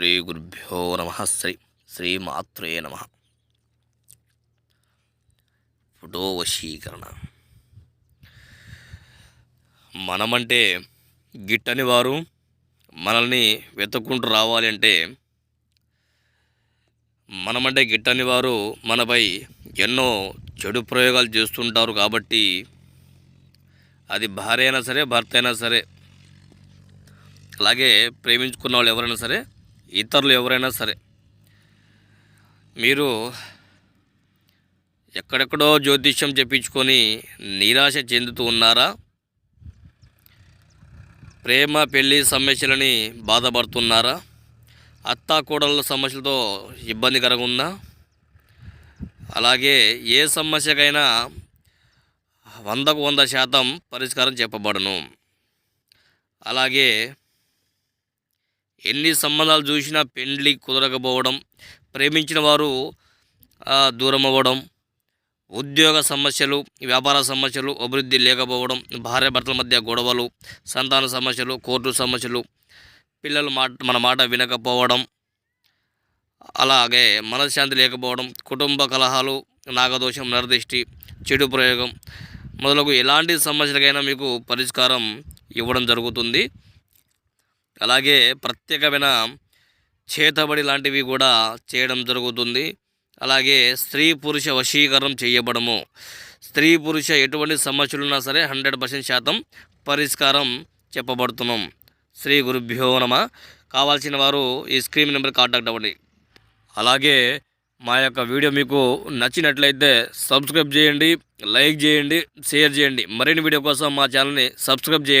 శ్రీ గురుభ్యో నమ. శ్రీ శ్రీమాత్రే నమ. ఫోటో వశీకరణ మనమంటే గిట్టని వారు మనల్ని వెతుక్కుంటూ రావాలి అంటే మనమంటే గిట్టని వారు మనపై ఎన్నో చెడు ప్రయోగాలు చేస్తుంటారు కాబట్టి అది భార్య అయినా సరే భర్త అయినా సరే అలాగే ప్రేమించుకున్న వాళ్ళు ఎవరైనా సరే ఇతరులు ఎవరైనా సరే మీరు ఎక్కడెక్కడో జ్యోతిష్యం చెప్పించుకొని నిరాశ చెందుతూ ఉన్నారా? ప్రేమ పెళ్ళి సమస్యలని బాధపడుతున్నారా? అత్తా కోడళ్ళ సమస్యలతో ఇబ్బందికరంగా ఉందా? అలాగే ఏ సమస్యకైనా వందకు వంద శాతం పరిష్కారం చెప్పబడును. అలాగే ఎన్ని సంబంధాలు చూసినా పెండ్లి కుదరకపోవడం ప్రేమించిన వారు దూరం అవ్వడం ఉద్యోగ సమస్యలు వ్యాపార సమస్యలు అభివృద్ధి లేకపోవడం భార్యాభర్తల మధ్య గొడవలు సంతాన సమస్యలు కోర్టు సమస్యలు పిల్లలు మాట మన మాట వినకపోవడం అలాగే మనశ్శాంతి లేకపోవడం కుటుంబ కలహాలు నాగదోషం నరదిష్టి చెడు ప్రయోగం మొదలగు ఎలాంటి సమస్యలకైనా మీకు పరిష్కారం ఇవ్వడం జరుగుతుంది. అలాగే ప్రత్యేకమైన చేతబడి లాంటివి కూడా చేయడం జరుగుతుంది. అలాగే స్త్రీ పురుష వశీకరణం చేయబడము. స్త్రీ పురుష ఎటువంటి సమస్యలు ఉన్నా సరే హండ్రెడ్ పర్సెంట్ శాతం పరిష్కారం చెప్పబడుతున్నాం. శ్రీ గురుభ్యో నమ. కావాల్సిన వారు ఈ స్క్రీన్ నెంబర్ కాంటాక్ట్ అవ్వండి. అలాగే మా యొక్క వీడియో మీకు నచ్చినట్లయితే సబ్స్క్రైబ్ చేయండి లైక్ చేయండి షేర్ చేయండి. మరిన్ని వీడియో కోసం మా ఛానల్ని సబ్స్క్రైబ్ చేయండి.